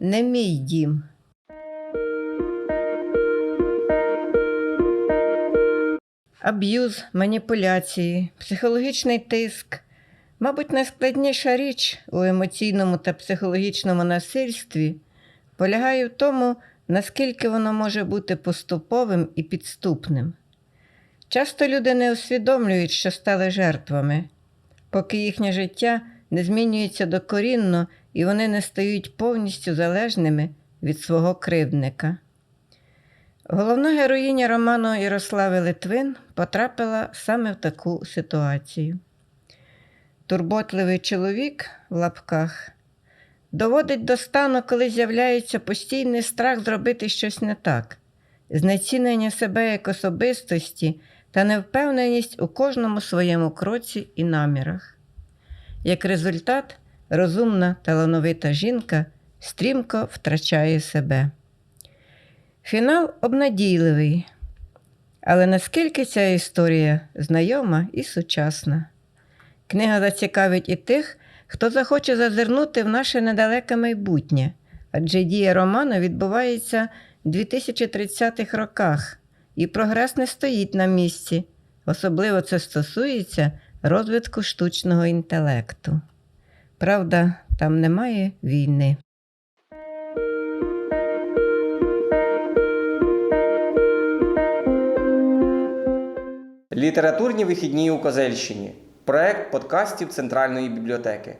не мій дім. Аб'юз, маніпуляції, психологічний тиск. Мабуть, найскладніша річ у емоційному та психологічному насильстві полягає в тому, наскільки воно може бути поступовим і підступним. Часто люди не усвідомлюють, що стали жертвами, поки їхнє життя не змінюється докорінно і вони не стають повністю залежними від свого кривдника. Головна героїня роману Ярослави Литвин потрапила саме в таку ситуацію. Турботливий чоловік в лапках доводить до стану, коли з'являється постійний страх зробити щось не так, знецінення себе як особистості та невпевненість у кожному своєму кроці і намірах. Як результат, розумна талановита жінка стрімко втрачає себе. Фінал обнадійливий, але наскільки ця історія знайома і сучасна. Книга зацікавить і тих, хто захоче зазирнути в наше недалеке майбутнє, адже дія роману відбувається в 2030-х роках, і прогрес не стоїть на місці. Особливо це стосується розвитку штучного інтелекту. Правда, там немає війни. Літературні вихідні у Козельщині. Проект подкастів Центральної бібліотеки.